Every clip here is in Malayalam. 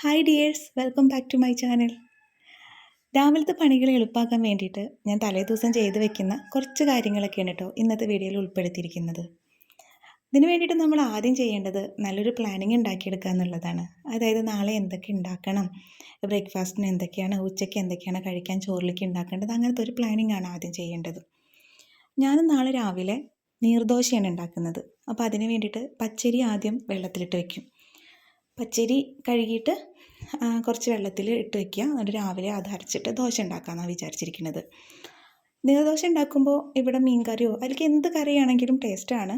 Hi dears welcome back to my channel രാവിലത്തെ പണികൾ എളുപ്പാക്കാൻ വേണ്ടിയിട്ട് ഞാൻ തലേദിവസം ചെയ്ത് വെക്കുന്ന കുറച്ച് കാര്യങ്ങളൊക്കെയാണ് കേട്ടോ ഇന്നത്തെ വീഡിയോയിൽ ഉൾപ്പെടുത്തിയിരിക്കുന്നത്. ഇതിന് വേണ്ടിയിട്ട് നമ്മൾ ആദ്യം ചെയ്യേണ്ടത് നല്ലൊരു പ്ലാനിങ് ഉണ്ടാക്കിയെടുക്കുക എന്നുള്ളതാണ്. അതായത് നാളെ എന്തൊക്കെ ഉണ്ടാക്കണം ബ്രേക്ക്ഫാസ്റ്റിന് എന്തൊക്കെയാണ് ഉച്ചയ്ക്ക് എന്തൊക്കെയാണ് കഴിക്കാൻ ചോറിലേക്ക് ഉണ്ടാക്കേണ്ടത് അങ്ങനത്തെ ഒരു പ്ലാനിങ് ആണ് ആദ്യം ചെയ്യേണ്ടത്. ഞാൻ നാളെ രാവിലെ നീർദോശയാണ് ഉണ്ടാക്കുന്നത്. അപ്പോൾ അതിന് വേണ്ടിയിട്ട് പച്ചരി ആദ്യം വെള്ളത്തിലിട്ട് വയ്ക്കും പച്ചരി കഴുകിയിട്ട് കുറച്ച് വെള്ളത്തിൽ ഇട്ട് വയ്ക്കുക എന്നിട്ട് രാവിലെ അത് ദോശ ഉണ്ടാക്കാമെന്നാണ് വിചാരിച്ചിരിക്കുന്നത്. നീർദോശ ഉണ്ടാക്കുമ്പോൾ ഇവിടെ മീൻ കറിയോ അല്ലെങ്കിൽ എന്ത് കറിയാണെങ്കിലും ടേസ്റ്റാണ്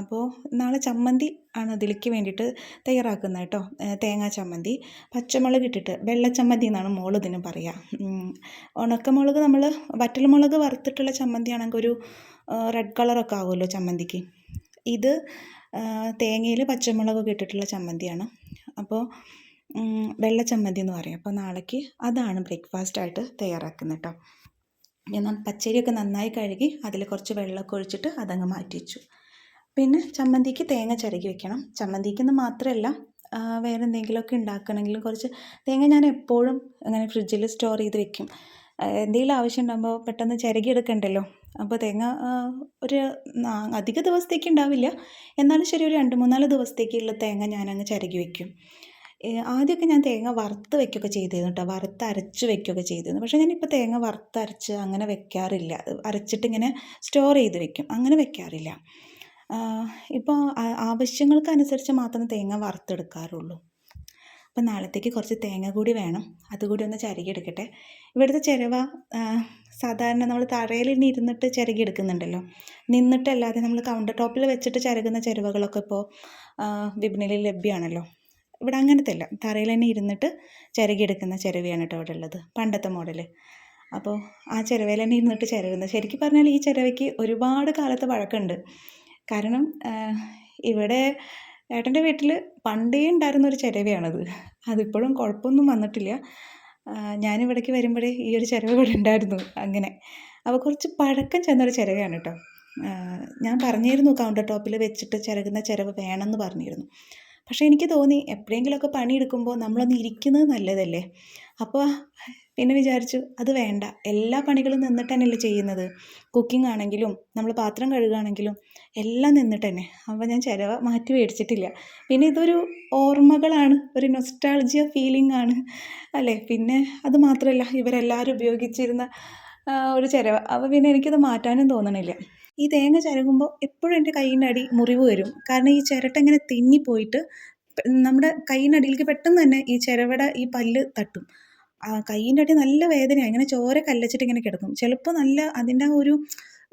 അപ്പോൾ നാളെ ചമ്മന്തി ആണ് അതിലേക്ക് വേണ്ടിയിട്ട് തയ്യാറാക്കുന്നത് കേട്ടോ. തേങ്ങാ ചമ്മന്തി. പച്ചമുളക് ഇട്ടിട്ട് വെള്ളച്ചമ്മന്തി എന്നാണ് മോൾ ഇതിന് പറയുക ഉണക്കമുളക് നമ്മൾ വറ്റൽമുളക് വറുത്തിട്ടുള്ള ചമ്മന്തി ആണെങ്കിൽ ഒരു റെഡ് കളറൊക്കെ ആവുമല്ലോ ചമ്മന്തിക്ക്. ഇത് തേങ്ങയിൽ പച്ചമുളകൊക്കെ ഇട്ടിട്ടുള്ള ചമ്മന്തിയാണ്. അപ്പോൾ വെള്ളച്ചമ്മന്തി എന്ന് പറയും. അപ്പോൾ നാളേക്ക് അതാണ് ബ്രേക്ക്ഫാസ്റ്റായിട്ട് തയ്യാറാക്കുന്നത് കേട്ടോ ഞാൻ പച്ചരിയൊക്കെ നന്നായി കഴുകി അതിൽ കുറച്ച് വെള്ളമൊക്കെ ഒഴിച്ചിട്ട് അതങ്ങ് മാറ്റി വെച്ചു. പിന്നെ ചമ്മന്തിക്ക് തേങ്ങ ചിരകി വെക്കണം. ചമ്മന്തിക്കെന്ന് മാത്രമല്ല വേറെ എന്തെങ്കിലുമൊക്കെ ഉണ്ടാക്കണമെങ്കിലും കുറച്ച് തേങ്ങ ഞാൻ എപ്പോഴും അങ്ങനെ ഫ്രിഡ്ജിൽ സ്റ്റോർ ചെയ്ത് വെക്കും. എന്തെങ്കിലും ആവശ്യം ഉണ്ടാകുമ്പോൾ പെട്ടെന്ന് ചിരകി എടുക്കണ്ടല്ലോ. അപ്പോൾ തേങ്ങ ഒരു അധിക ദിവസത്തേക്ക് ഉണ്ടാവില്ല. എന്നാലും ശരി ഒരു രണ്ട് മൂന്നാൽ ദിവസത്തേക്കുള്ള തേങ്ങ ഞാനങ്ങ് ചിരകി വയ്ക്കും ആദ്യമൊക്കെ ഞാൻ തേങ്ങ വറുത്ത് വയ്ക്കുകയൊക്കെ ചെയ്തിരുന്നു കേട്ടോ. വറുത്ത് അരച്ച് വയ്ക്കുകയൊക്കെ ചെയ്തിരുന്നു. പക്ഷേ ഞാനിപ്പോൾ തേങ്ങ വറുത്ത് അരച്ച് അങ്ങനെ വെക്കാറില്ല. അരച്ചിട്ട് ഇങ്ങനെ സ്റ്റോർ ചെയ്ത് വെക്കും. അങ്ങനെ വെക്കാറില്ല. ഇപ്പോൾ ആവശ്യങ്ങൾക്കനുസരിച്ച് മാത്രം തേങ്ങ വറുത്തെടുക്കാറുള്ളൂ. അപ്പം നാളത്തേക്ക് കുറച്ച് തേങ്ങ കൂടി വേണം. അതുകൂടി ഒന്ന് ചിരകിയെടുക്കട്ടെ. ഇവിടുത്തെ ചിരവ സാധാരണ നമ്മൾ തറയിൽ ഇരുന്നിട്ട് ചിരകി എടുക്കുന്നുണ്ടല്ലോ നിന്നിട്ടല്ലാതെ നമ്മൾ കൗണ്ടർ ടോപ്പിൽ വെച്ചിട്ട് ചിരകുന്ന ചിരവകളൊക്കെ ഇപ്പോൾ വിപണിയിൽ ലഭ്യമാണല്ലോ. ഇവിടെ അങ്ങനത്തെ അല്ല. തറയിൽ തന്നെ ഇരുന്നിട്ട് ചിരകിയെടുക്കുന്ന ചിരവയാണ് കേട്ടോ ഇവിടെ ഉള്ളത്. പണ്ടത്തെ മോഡൽ അപ്പോൾ ആ ചിരവയിൽ തന്നെ ഇരുന്നിട്ട് ചിരകുന്നത് ശരിക്കും പറഞ്ഞാൽ ഈ ചിരവയ്ക്ക് ഒരുപാട് കാലത്തെ വഴക്കുണ്ട് കാരണം ഇവിടെ ഏട്ടന്റെ വീട്ടിൽ പണ്ടേ ഉണ്ടായിരുന്ന ഒരു ചിരവയാണത്. അതിപ്പോഴും കുഴപ്പമൊന്നും വന്നിട്ടില്ല. ഞാനിവിടേക്ക് വരുമ്പോഴേ ഈ ഒരു ചിരവ ഇവിടെ ഉണ്ടായിരുന്നു. അങ്ങനെ. അപ്പോൾ കുറച്ച് പഴക്കം ചെന്നൊരു ചിരവയാണ് കേട്ടോ. ഞാൻ പറഞ്ഞിരുന്നു കൗണ്ടർ ടോപ്പിൽ വെച്ചിട്ട് ചിരകുന്ന ചിരവ് വേണമെന്ന് പറഞ്ഞിരുന്നു. പക്ഷേ എനിക്ക് തോന്നി എപ്പോഴെങ്കിലുമൊക്കെ പണിയെടുക്കുമ്പോൾ നമ്മളൊന്ന് ഇരിക്കുന്നത് നല്ലതല്ലേ? അപ്പോൾ പിന്നെ വിചാരിച്ചു അത് വേണ്ട. എല്ലാ പണികളും നിന്നിട്ട് തന്നെയല്ലേ ചെയ്യുന്നത്? കുക്കിംഗ് ആണെങ്കിലും നമ്മൾ പാത്രം കഴുകുകയാണെങ്കിലും എല്ലാം നിന്നിട്ട് തന്നെ അപ്പോൾ ഞാൻ ചിലവ് മാറ്റി മേടിച്ചിട്ടില്ല. പിന്നെ ഇതൊരു ഓർമ്മകളാണ് ഒരു നൊസ്റ്റാൾജിയ ഫീലിംഗ് ആണ് അല്ലേ? പിന്നെ അത് മാത്രമല്ല ഇവരെല്ലാവരും ഉപയോഗിച്ചിരുന്ന ഒരു ചിലവ്. അപ്പോൾ പിന്നെ എനിക്കത് മാറ്റാനും തോന്നണില്ല. ഈ തേങ്ങ ചിരകുമ്പോൾ എപ്പോഴും എന്റെ കൈയിന്റെ അടി മുറിവ് വരും. കാരണം ഈ ചിരട്ട ഇങ്ങനെ തെന്നിപ്പോയിട്ട് നമ്മുടെ കൈയിന്റെ അടിയിലേക്ക് പെട്ടെന്ന് തന്നെ ഈ ചിരവട ഈ പല്ല് തട്ടും. കൈയിന്റെ അടി നല്ല വേദനയാണ് ഇങ്ങനെ ചോര കല്ലച്ചിട്ട് ഇങ്ങനെ കിടക്കും. ചിലപ്പോൾ നല്ല അതിന്റെ ഒരു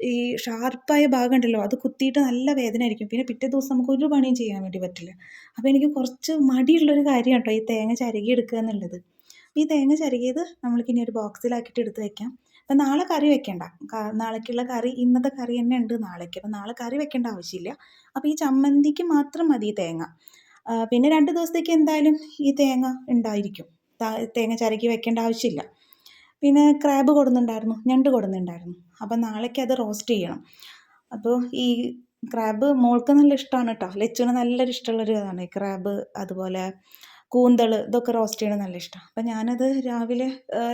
ഈ ഷാർപ്പായ ഭാഗം ഉണ്ടല്ലോ അത് കുത്തിയിട്ട് നല്ല വേദന ആയിരിക്കും പിന്നെ പിറ്റേ ദിവസം നമുക്ക് ഒരു പണിയും ചെയ്യാൻ വേണ്ടി പറ്റില്ല. അപ്പോൾ എനിക്ക് കുറച്ച് മടിയുള്ളൊരു കാര്യം കേട്ടോ ഈ തേങ്ങ ചരുകി എടുക്കുക എന്നുള്ളത് ഈ തേങ്ങ ചരുകിയത് നമ്മൾക്കിനി ഒരു ബോക്സിലാക്കിയിട്ട് എടുത്ത് വെക്കാം. അപ്പം നാളെ കറി വെക്കേണ്ട. നാളേക്കുള്ള കറി ഇന്നത്തെ കറി തന്നെ ഉണ്ട് നാളേക്ക്. അപ്പം നാളെ കറി വെക്കേണ്ട ആവശ്യമില്ല. അപ്പോൾ ഈ ചമ്മന്തിക്ക് മാത്രം മതി ഈ തേങ്ങ. പിന്നെ രണ്ട് ദിവസത്തേക്ക് എന്തായാലും ഈ തേങ്ങ ഉണ്ടായിരിക്കും. തേങ്ങ ചിരകി വെക്കേണ്ട ആവശ്യമില്ല. പിന്നെ ക്രാബ് കൊടുന്നുണ്ടായിരുന്നു ഞണ്ട് കൊടുന്നുണ്ടായിരുന്നു. അപ്പോൾ നാളേക്ക് അത് റോസ്റ്റ് ചെയ്യണം. അപ്പോൾ ഈ ക്രാബ് മോൾക്ക് നല്ല ഇഷ്ടമാണ് കേട്ടോ ലച്ചുവിന് നല്ലൊരു ഇഷ്ടമുള്ളൊരു ഇതാണ്. ഈ ക്രാബ് അതുപോലെ കൂന്തൾ ഇതൊക്കെ റോസ്റ്റ് ചെയ്യണത് നല്ല ഇഷ്ടമാണ് അപ്പം ഞാനത് രാവിലെ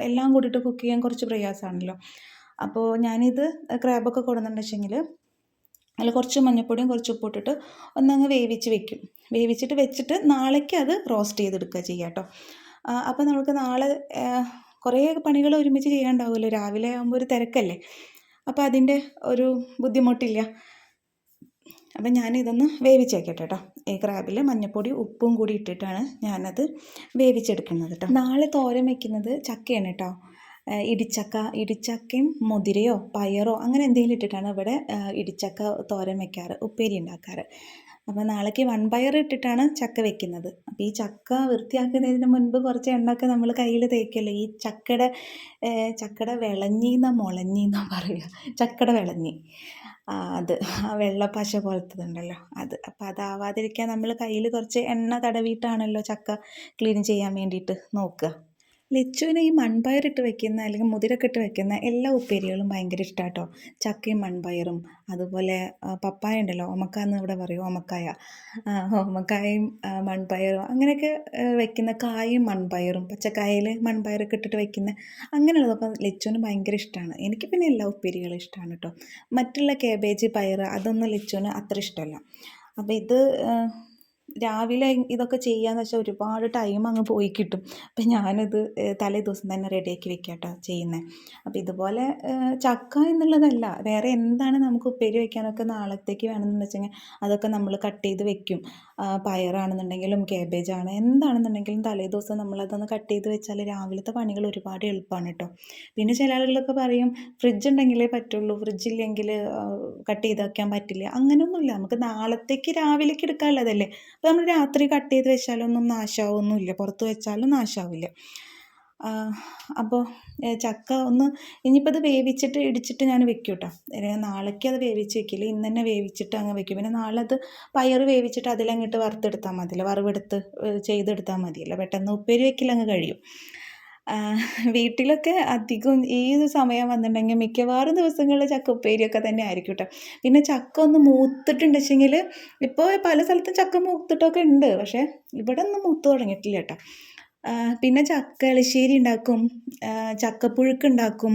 എല്ലാം കൂടിയിട്ട് കുക്ക് ചെയ്യാൻ കുറച്ച് പ്രയാസമാണല്ലോ. അപ്പോൾ ഞാനിത് ക്രാബൊക്കെ കൊടുന്നുണ്ടെച്ചെങ്കിൽ അതിൽ കുറച്ച് മഞ്ഞപ്പൊടിയും കുറച്ച് ഉപ്പിട്ടിട്ട് ഒന്നങ്ങ് വേവിച്ച് വെക്കും. വേവിച്ചിട്ട് വെച്ചിട്ട് നാളേക്ക് അത് റോസ്റ്റ് ചെയ്തെടുക്കുക ചെയ്യാം കേട്ടോ അപ്പോൾ നമുക്ക് നാളെ കുറേ പണികൾ ഒരുമിച്ച് ചെയ്യാനുണ്ടാവുമല്ലോ. രാവിലെ ആകുമ്പോൾ ഒരു തിരക്കല്ലേ. അപ്പോൾ അതിന്റെ ഒരു ബുദ്ധിമുട്ടില്ല. അപ്പം ഞാനിതൊന്ന് വേവിച്ചേക്കട്ടെ കേട്ടോ ഈ ക്രാബിൽ മഞ്ഞപ്പൊടി ഉപ്പും കൂടി ഇട്ടിട്ടാണ് ഞാനത് വേവിച്ചെടുക്കുന്നത് കേട്ടോ നാളെ തോരൻ വയ്ക്കുന്നത് ചക്കയാണ് കേട്ടോ ഇടിച്ചക്ക ഇടിച്ചക്കയും മുതിരയോ പയറോ അങ്ങനെ എന്തെങ്കിലും ഇട്ടിട്ടാണ് ഇവിടെ ഇടിച്ചക്ക തോരൻ വയ്ക്കാറ് ഉപ്പേരി ഉണ്ടാക്കാറ്. അപ്പോൾ നാളേക്ക് വൺ ബയർ ഇട്ടിട്ടാണ് ചക്ക വെക്കുന്നത്. അപ്പോൾ ഈ ചക്ക വൃത്തിയാക്കുന്നതിന് മുൻപ് കുറച്ച് എണ്ണൊക്കെ നമ്മൾ കയ്യിൽ തേക്കല്ലോ ഈ ചക്കയുടെ ചക്കയുടെ വിളഞ്ഞിന്ന മുളഞ്ഞിന്നാ പറയുക ചക്കയുടെ വിളഞ്ഞി. അത് ആ വെള്ളപ്പശ പോലത്തതുണ്ടല്ലോ അത്. അപ്പോൾ അതാവാതിരിക്കാൻ നമ്മൾ കയ്യിൽ കുറച്ച് എണ്ണ തടവിയിട്ടാണല്ലോ ചക്ക ക്ലീൻ ചെയ്യാൻ വേണ്ടിയിട്ട് നോക്കുക. ലച്ചുവിന് ഈ മൺപയറിട്ട് വെക്കുന്ന അല്ലെങ്കിൽ മുതിരൊക്കെ ഇട്ട് വെക്കുന്ന എല്ലാ ഉപ്പേരികളും ഭയങ്കര ഇഷ്ടമാട്ടോ ചക്കയും മൺപയറും അതുപോലെ പപ്പായ ഉണ്ടല്ലോ ഓമക്ക എന്ന് ഇവിടെ പറയും ഓമക്കായ. ഓമക്കായും മൺപയറും അങ്ങനെയൊക്കെ വെക്കുന്ന കായും മൺപയറും പച്ചക്കായയിൽ മൺപയറൊക്കെ ഇട്ടിട്ട് വെക്കുന്ന അങ്ങനെയുള്ളതൊക്കെ ലച്ചുവിന് ഭയങ്കര ഇഷ്ടമാണ് എനിക്ക് പിന്നെ എല്ലാ ഉപ്പേരികളും ഇഷ്ടമാണ് കേട്ടോ മറ്റുള്ള കേബേജ് പയർ അതൊന്നും ലച്ചുവിന് അത്ര ഇഷ്ടമല്ല. അപ്പോൾ ഇത് രാവിലെ ഇതൊക്കെ ചെയ്യാന്ന് വെച്ചാൽ ഒരുപാട് ടൈം അങ്ങ് പോയി കിട്ടും. അപ്പം ഞാനത് തലേ ദിവസം തന്നെ റെഡിയാക്കി വെക്കാട്ടോ കേട്ടോ ചെയ്യുന്നത് അപ്പം ഇതുപോലെ ചക്ക എന്നുള്ളതല്ല വേറെ എന്താണ് നമുക്ക് ഉപ്പേരി വെക്കാനൊക്കെ നാളത്തേക്ക് വേണമെന്ന് വെച്ചെങ്കിൽ അതൊക്കെ നമ്മൾ കട്ട് ചെയ്ത് വെക്കും. പയറാണെന്നുണ്ടെങ്കിലും കേബേജാണ് എന്താണെന്നുണ്ടെങ്കിലും തലേ ദിവസം നമ്മളതൊന്ന് കട്ട് ചെയ്ത് വെച്ചാൽ രാവിലത്തെ പണികൾ ഒരുപാട് എളുപ്പമാണ് കേട്ടോ പിന്നെ ചില ആളുകളൊക്കെ പറയും ഫ്രിഡ്ജ് ഉണ്ടെങ്കിലേ പറ്റുള്ളൂ. ഫ്രിഡ്ജില്ലെങ്കിൽ കട്ട് ചെയ്ത് വയ്ക്കാൻ പറ്റില്ല. അങ്ങനെയൊന്നുമില്ല. നമുക്ക് നാളത്തേക്ക് രാവിലേക്ക് എടുക്കാനുള്ളതല്ലേ. അപ്പോൾ നമ്മൾ രാത്രി കട്ട് ചെയ്ത് വെച്ചാലൊന്നും നാശമാവൊന്നുമില്ല പുറത്ത് വെച്ചാലും നാശമാവില്ല അപ്പോൾ ചക്ക ഒന്ന് ഇനിയിപ്പോൾ അത് വേവിച്ചിട്ട് ഇടിച്ചിട്ട് ഞാൻ വെക്കും കേട്ടോ നാളേക്ക് അത് വേവിച്ച് വെക്കില്ല. ഇന്ന് തന്നെ വേവിച്ചിട്ട് അങ്ങ് വെക്കും. പിന്നെ നാളെ അത് പയർ വേവിച്ചിട്ട് അതിലങ്ങിട്ട് വറുത്തെടുത്താൽ മതിയല്ലോ. വറവെടുത്ത് ചെയ്തെടുത്താൽ മതിയല്ലോ. പെട്ടെന്ന് ഉപ്പേരി വെക്കില്ല അങ്ങ് കഴിയും. വീട്ടിലൊക്കെ അധികം ഏത് സമയം വന്നിട്ടുണ്ടെങ്കിൽ മിക്കവാറും ദിവസങ്ങളിൽ ചക്ക ഉപ്പേരിയൊക്കെ തന്നെ ആയിരിക്കും കേട്ടോ പിന്നെ ചക്ക ഒന്ന് മൂത്തിട്ടുണ്ട് വെച്ചെങ്കിൽ ഇപ്പോൾ പല സ്ഥലത്തും ചക്ക മൂത്തിട്ടൊക്കെ ഉണ്ട്. പക്ഷേ ഇവിടെ ഒന്നും മൂത്ത് തുടങ്ങിയിട്ടില്ല കേട്ടോ. പിന്നെ ചക്ക എളിശ്ശേരി ഉണ്ടാക്കും ചക്കപ്പുഴുക്ക് ഉണ്ടാക്കും.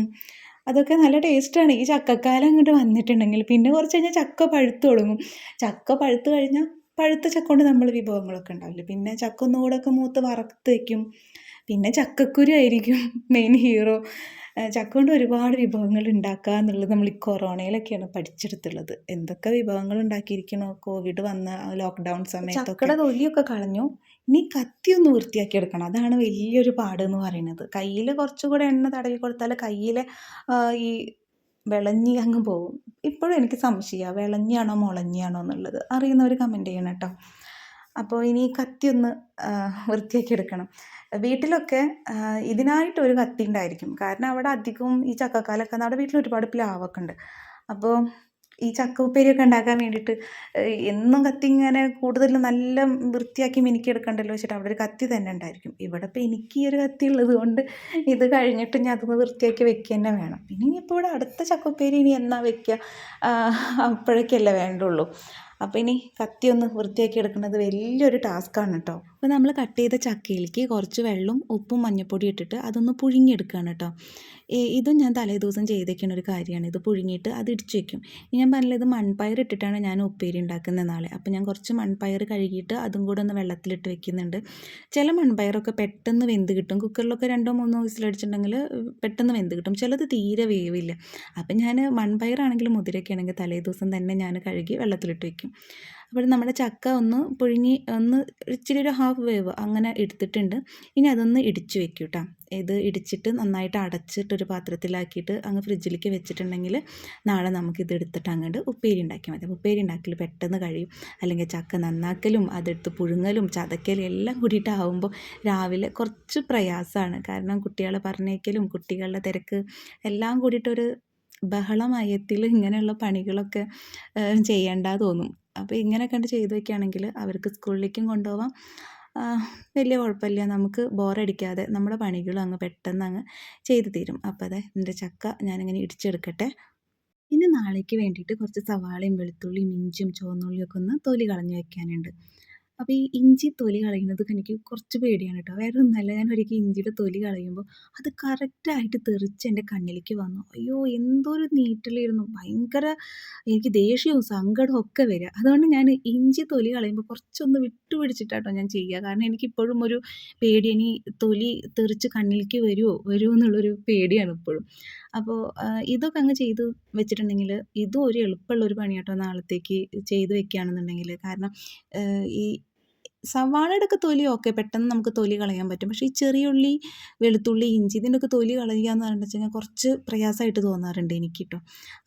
അതൊക്കെ നല്ല ടേസ്റ്റാണ് ഈ ചക്കക്കാലം അങ്ങോട്ട് വന്നിട്ടുണ്ടെങ്കിൽ പിന്നെ കുറച്ച് കഴിഞ്ഞാൽ ചക്ക പഴുത്ത് തുടങ്ങും. ചക്ക പഴുത്ത് കഴിഞ്ഞാൽ പഴുത്ത ചക്ക കൊണ്ട് നമ്മൾ വിഭവങ്ങളൊക്കെ ഉണ്ടാവില്ല? പിന്നെ ചക്ക ഒന്നുകൂടെ ഒക്കെ മൂത്ത് വറുത്ത് വയ്ക്കും പിന്നെ ചക്കക്കുരു ആയിരിക്കും മെയിൻ ഹീറോ ചക്ക കൊണ്ട് ഒരുപാട് വിഭവങ്ങൾ ഉണ്ടാക്കുക എന്നുള്ളത് നമ്മൾ ഈ കൊറോണയിലൊക്കെയാണ് പഠിച്ചെടുത്തുള്ളത്. എന്തൊക്കെ വിഭവങ്ങൾ ഉണ്ടാക്കിയിരിക്കണോ? കോവിഡ് വന്ന ലോക്ക്ഡൗൺ സമയത്തൊക്കെ. തൊലിയൊക്കെ കളഞ്ഞു. ഇനി കത്തി ഒന്ന് വൃത്തിയാക്കി എടുക്കണം. അതാണ് വലിയൊരു പാട് എന്ന് പറയുന്നത്. കയ്യിൽ കുറച്ചുകൂടെ എണ്ണ തടവി കൊടുത്താൽ കയ്യിലെ ഈ വിളഞ്ഞി അങ്ങ് പോകും. ഇപ്പോഴും എനിക്ക് സംശയമാണ് വിളഞ്ഞാണോ മുളഞ്ഞിയാണോ എന്നുള്ളത്. അറിയുന്നവർ കമന്റ് ചെയ്യണം കേട്ടോ. അപ്പോൾ ഇനി കത്തി ഒന്ന് വൃത്തിയാക്കി എടുക്കണം. വീട്ടിലൊക്കെ ഇതിനായിട്ട് ഒരു കത്തി ഉണ്ടായിരിക്കും. കാരണം അവിടെ അധികവും ഈ ചക്കക്കാലൊക്കെ നമ്മുടെ വീട്ടിൽ ഒരുപാട് പ്ലാവൊക്കെ ഉണ്ട്. അപ്പോൾ ഈ ചക്ക ഉപ്പേരിയൊക്കെ ഉണ്ടാക്കാൻ വേണ്ടിയിട്ട് എന്നും കത്തി ഇങ്ങനെ കൂടുതൽ നല്ല വൃത്തിയാക്കി മിനുക്കിയെടുക്കണ്ടല്ലോ വെച്ചിട്ട് അവിടെ ഒരു കത്തി തന്നെ ഉണ്ടായിരിക്കും. ഇവിടെ ഇപ്പോൾ എനിക്ക് ഈ ഒരു കത്തി ഉള്ളത് കൊണ്ട് ഇത് കഴിഞ്ഞിട്ട് ഞാൻ അതൊന്ന് വൃത്തിയാക്കി വെക്കുക തന്നെ വേണം. പിന്നെ ഇനിയിപ്പോൾ ഇവിടെ അടുത്ത ചക്ക ഉപ്പേരി ഇനി എന്നാ വെക്കുക? അപ്പോഴേക്കല്ലേ വേണ്ടുള്ളൂ. അപ്പോൾ ഇനി കത്തി ഒന്ന് വൃത്തിയാക്കി എടുക്കുന്നത് വലിയൊരു ടാസ്ക്കാണ് കേട്ടോ അപ്പോൾ നമ്മൾ കട്ട് ചെയ്ത ചക്കയിലേക്ക് കുറച്ച് വെള്ളവും ഉപ്പും മഞ്ഞൾപ്പൊടി ഇട്ടിട്ട് അതൊന്ന് പുഴുങ്ങിയെടുക്കുകയാണ് കേട്ടോ ഇതും ഞാൻ തലേദിവസം ചെയ്തേക്കുന്ന ഒരു കാര്യമാണ്. ഇത് പുഴുങ്ങിയിട്ട് അത് ഇടിച്ച് വെക്കും. ഞാൻ പറഞ്ഞില്ല ഇത് മൺപയർ ഇട്ടിട്ടാണ് ഞാൻ ഉപ്പേരി ഉണ്ടാക്കുന്നത് നാളെ. അപ്പോൾ ഞാൻ കുറച്ച് മൺപയർ കഴുകിയിട്ട് അതും കൂടെ ഒന്ന് വെള്ളത്തിലിട്ട് വെക്കുന്നുണ്ട്. ചില മൺപയറൊക്കെ പെട്ടെന്ന് വെന്ത് കിട്ടും. കുക്കറിലൊക്കെ രണ്ടോ മൂന്നോ വിസിലടിച്ചിട്ടുണ്ടെങ്കിൽ പെട്ടെന്ന് വെന്ത് കിട്ടും. ചിലത് തീരെ വേവില്ല. അപ്പം ഞാൻ മൺപയറാണെങ്കിലും മുതിരൊക്കെ ആണെങ്കിൽ തലേ ദിവസം തന്നെ ഞാൻ കഴുകി വെള്ളത്തിലിട്ട് വെക്കും. അപ്പോൾ നമ്മുടെ ചക്ക ഒന്ന് പുഴുങ്ങി ഒന്ന് ഇച്ചിരി ഒരു ഹാഫ് വേവ് അങ്ങനെ എടുത്തിട്ടുണ്ട്. ഇനി അതൊന്ന് ഇടിച്ചു വെക്കും കേട്ടോ ഇത് ഇടിച്ചിട്ട് നന്നായിട്ട് അടച്ചിട്ട് ഒരു പാത്രത്തിലാക്കിയിട്ട് അങ്ങ് ഫ്രിഡ്ജിലേക്ക് വെച്ചിട്ടുണ്ടെങ്കിൽ നാളെ നമുക്കിത് എടുത്തിട്ട് അങ്ങോട്ട് ഉപ്പേരി ഉണ്ടാക്കിയാൽ മതി. ഉപ്പേരി ഉണ്ടാക്കൽ പെട്ടെന്ന് കഴിയും. അല്ലെങ്കിൽ ചക്ക നന്നാക്കലും അതെടുത്ത് പുഴുങ്ങലും ചതക്കലും എല്ലാം കൂടിയിട്ടാവുമ്പോൾ രാവിലെ കുറച്ച് പ്രയാസമാണ്. കാരണം കുട്ടികളെ പറഞ്ഞേക്കലും കുട്ടികളുടെ തിരക്ക് എല്ലാം കൂടിയിട്ടൊരു ബഹളമയത്തിൽ ഇങ്ങനെയുള്ള പണികളൊക്കെ ചെയ്യേണ്ട തോന്നും. അപ്പോൾ ഇങ്ങനെ കണ്ട് ചെയ്തു വയ്ക്കുകയാണെങ്കിൽ അവർക്ക് സ്കൂളിലേക്കും കൊണ്ടുപോകാം വലിയ കുഴപ്പമില്ല. നമുക്ക് ബോറടിക്കാതെ നമ്മുടെ പണികളും അങ്ങ് പെട്ടെന്ന് അങ്ങ് ചെയ്തു തീരും. അപ്പോൾ അതെ എന്റെ ചക്ക ഞാനിങ്ങനെ ഇടിച്ചെടുക്കട്ടെ. ഇനി നാളേക്ക് വേണ്ടിയിട്ട് കുറച്ച് സവാളയും വെളുത്തുള്ളിയും ഇഞ്ചും ചുവന്നുള്ളിയൊക്കെ ഒന്ന് തൊലി കളഞ്ഞു വെക്കാനുണ്ട്. അപ്പോൾ ഈ ഇഞ്ചി തൊലി കളയുന്നത് എനിക്ക് കുറച്ച് പേടിയാണ് കേട്ടോ വേറെ ഒന്നല്ല ഞാൻ ഒരിക്കൽ ഇഞ്ചിയുടെ തൊലി കളയുമ്പോൾ അത് കറക്റ്റായിട്ട് തെറിച്ച് എന്റെ കണ്ണിലേക്ക് വന്നു. അയ്യോ എന്തൊരു നീറ്റലായിരുന്നു. ഭയങ്കര എനിക്ക് ദേഷ്യവും സങ്കടവും ഒക്കെ വരിക. അതുകൊണ്ട് ഞാൻ ഇഞ്ചി തൊലി കളയുമ്പോൾ കുറച്ചൊന്ന് വിട്ടുപിടിച്ചിട്ടാട്ടോ ഞാൻ ചെയ്യുക. കാരണം എനിക്കിപ്പോഴും ഒരു പേടി ഇനി തൊലി തെറിച്ച് കണ്ണിലേക്ക് വരുമോ വരുമോ എന്നുള്ളൊരു പേടിയാണ് ഇപ്പോഴും. അപ്പോൾ ഇതൊക്കെ അങ്ങ് ചെയ്ത് വെച്ചിട്ടുണ്ടെങ്കിൽ ഇതും ഒരു എളുപ്പമുള്ള ഒരു പണിയാട്ടോ നാളത്തേക്ക് ചെയ്ത് വെക്കുകയാണെന്നുണ്ടെങ്കിൽ കാരണം ഈ സവാളയുടെ ഒക്കെ തൊലി ഓക്കെ പെട്ടെന്ന് നമുക്ക് തൊലി കളയാൻ പറ്റും. പക്ഷേ ഈ ചെറിയ ഉള്ളി വെളുത്തുള്ളി ഇഞ്ചി ഇതിന്റെയൊക്കെ തൊലി കളയുക എന്ന് പറഞ്ഞു വെച്ചാൽ കുറച്ച് പ്രയാസമായിട്ട് തോന്നാറുണ്ട് എനിക്ക് കേട്ടോ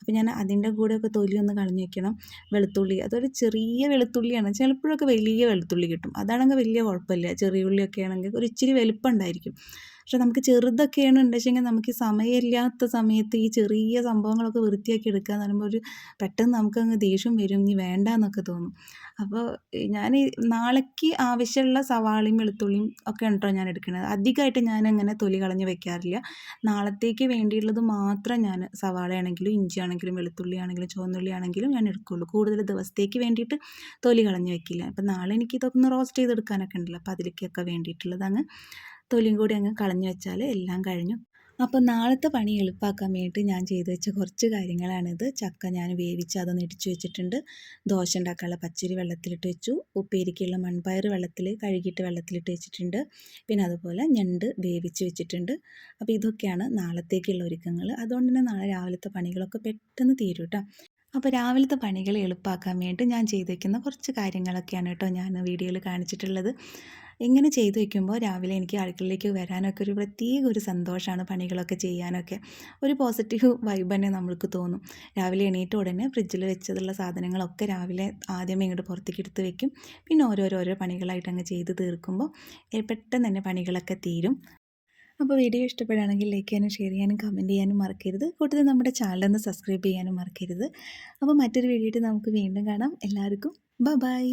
അപ്പോൾ ഞാൻ അതിന്റെ കൂടെയൊക്കെ തൊലി ഒന്ന് കളഞ്ഞു വെക്കണം. വെളുത്തുള്ളി അതൊരു ചെറിയ വെളുത്തുള്ളിയാണ്. ചിലപ്പോഴൊക്കെ വലിയ വെളുത്തുള്ളി കിട്ടും. അതാണെങ്കിൽ വലിയ കുഴപ്പമില്ല. ചെറിയ ഉള്ളിയൊക്കെ ആണെങ്കിൽ ഒരു ഇച്ചിരി വലുപ്പം ഉണ്ടായിരിക്കും. പക്ഷെ നമുക്ക് ചെറുതൊക്കെയാണ് ഉണ്ടെച്ചെങ്കിൽ നമുക്ക് സമയമില്ലാത്ത സമയത്ത് ഈ ചെറിയ സംഭവങ്ങളൊക്കെ വൃത്തിയാക്കി എടുക്കുക എന്ന് പറയുമ്പോൾ ഒരു പെട്ടെന്ന് നമുക്കങ്ങ് ദേഷ്യം വരും ഇനി വേണ്ട എന്നൊക്കെ തോന്നും. അപ്പോൾ ഞാൻ നാളേക്ക് ആവശ്യമുള്ള സവാളയും വെളുത്തുള്ളിയും ഒക്കെ ഉണ്ടോ ഞാൻ എടുക്കുന്നത്? അധികമായിട്ട് ഞാൻ അങ്ങനെ തൊലി കളഞ്ഞ് വെക്കാറില്ല. നാളത്തേക്ക് വേണ്ടിയുള്ളത് മാത്രം ഞാൻ സവാളയാണെങ്കിലും ഇഞ്ചി ആണെങ്കിലും വെളുത്തുള്ളി ആണെങ്കിലും ചുവന്നുള്ളി ആണെങ്കിലും ഞാൻ എടുക്കുകയുള്ളൂ കൂടുതൽ ദിവസത്തേക്ക് വേണ്ടിയിട്ട് തൊലി കളഞ്ഞ് വെക്കില്ല. അപ്പം നാളെ എനിക്ക് ഇതൊക്കെ ഒന്ന് റോസ്റ്റ് ചെയ്തെടുക്കാനൊക്കെ ഉണ്ടല്ലോ. അപ്പോൾ അതിലേക്കൊക്കെ വേണ്ടിയിട്ടുള്ളത് അങ്ങ് തൊലിയും കൂടി അങ്ങ് കളഞ്ഞു വെച്ചാൽ എല്ലാം കഴിഞ്ഞു. അപ്പോൾ നാളത്തെ പണി എളുപ്പമാക്കാൻ വേണ്ടിയിട്ട് ഞാൻ ചെയ്തു വെച്ച കുറച്ച് കാര്യങ്ങളാണിത്. ചക്ക ഞാൻ വേവിച്ച് അതൊന്ന് ഇടിച്ചു വെച്ചിട്ടുണ്ട്. ദോശ ഉണ്ടാക്കാനുള്ള പച്ചരി വെള്ളത്തിലിട്ട് വെച്ചു. ഉപ്പേരിക്കുള്ള മൺപയർ വെള്ളത്തിൽ കഴുകിയിട്ട് വെള്ളത്തിലിട്ട് വെച്ചിട്ടുണ്ട്. പിന്നെ അതുപോലെ ഞണ്ട് വേവിച്ച് വെച്ചിട്ടുണ്ട്. അപ്പോൾ ഇതൊക്കെയാണ് നാളത്തേക്കുള്ള ഒരുക്കങ്ങൾ അതുകൊണ്ട് തന്നെ നാളെ രാവിലത്തെ പണികളൊക്കെ പെട്ടെന്ന് തീരും കേട്ടോ അപ്പോൾ രാവിലത്തെ പണികൾ എളുപ്പമാക്കാൻ വേണ്ടി ഞാൻ ചെയ്തേക്കുന്ന കുറച്ച് കാര്യങ്ങളൊക്കെയാണ് കേട്ടോ ഞാൻ വീഡിയോയിൽ കാണിച്ചിട്ടുള്ളത്. ഇങ്ങനെ ചെയ്തു വയ്ക്കുമ്പോൾ രാവിലെ എനിക്ക് അടുക്കളയിലേക്ക് വരാനൊക്കെ ഒരു പ്രത്യേക ഒരു സന്തോഷമാണ് പണികളൊക്കെ ചെയ്യാനൊക്കെ. ഒരു പോസിറ്റീവ് വൈബ് തന്നെ നമ്മൾക്ക് തോന്നും. രാവിലെ എണീറ്റ ഉടനെ ഫ്രിഡ്ജിൽ വെച്ചതുള്ള സാധനങ്ങളൊക്കെ രാവിലെ ആദ്യമേ ഇങ്ങോട്ട് പുറത്തേക്ക് എടുത്ത് വെക്കും. പിന്നെ ഓരോരോരോ പണികളായിട്ട് അങ്ങ് ചെയ്ത് തീർക്കുമ്പോൾ പെട്ടെന്ന് തന്നെ പണികളൊക്കെ തീരും. അപ്പോൾ വീഡിയോ ഇഷ്ടപ്പെടുകയാണെങ്കിൽ ലൈക്ക് ചെയ്യാനും ഷെയർ ചെയ്യാനും കമന്റ് ചെയ്യാനും മറക്കരുത്. കൂട്ടത്തിൽ നമ്മുടെ ചാനലൊന്ന് സബ്സ്ക്രൈബ് ചെയ്യാനും മറക്കരുത്. അപ്പോൾ മറ്റൊരു വീഡിയോ നമുക്ക് വീണ്ടും കാണാം. എല്ലാവർക്കും ബ ബൈ